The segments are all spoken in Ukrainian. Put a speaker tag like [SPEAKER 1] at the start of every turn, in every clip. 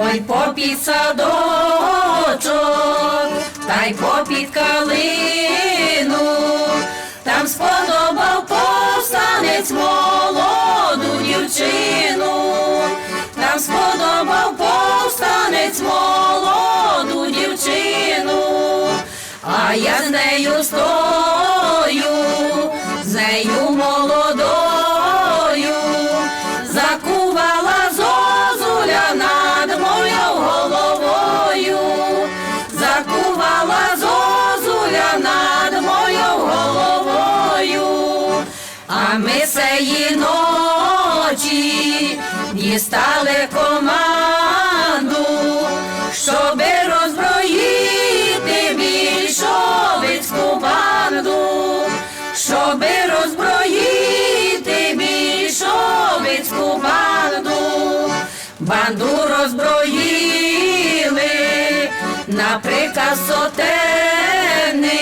[SPEAKER 1] ой попід садочок, та й попід калину, там сподобав повстанець молоду дівчину, там сподобав повстанець молоду дівчину, а я з нею стою, з нею молодою, ми сеї ночі дістали команду, щоби розброїти більшовицьку банду, щоби розброїти більшовицьку банду, банду розброїли на приказ сотенний,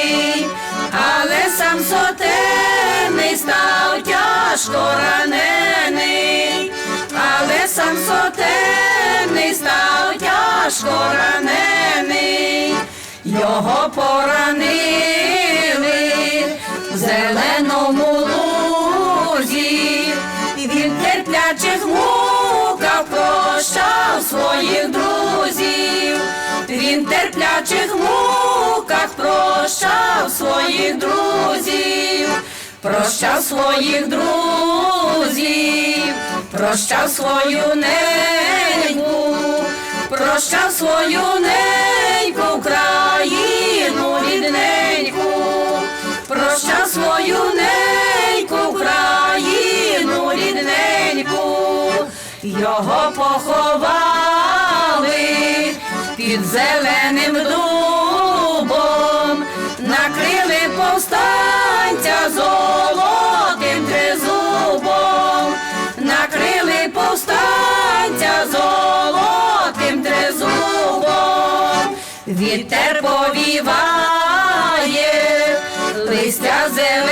[SPEAKER 1] але сам сотенний став тяжко ранений, але сам сотенний став тяжко ранений, його поранили в зеленому лузі, він терплячих муках прощав своїх друзів, він терплячих муках прощав своїх друзів, прощав своїх друзів, прощав свою неньку, прощав свою неньку, країну рідненьку, прощав свою неньку, країну рідненьку, його поховали під зеленим дубом, Вітер повіває, листя землі.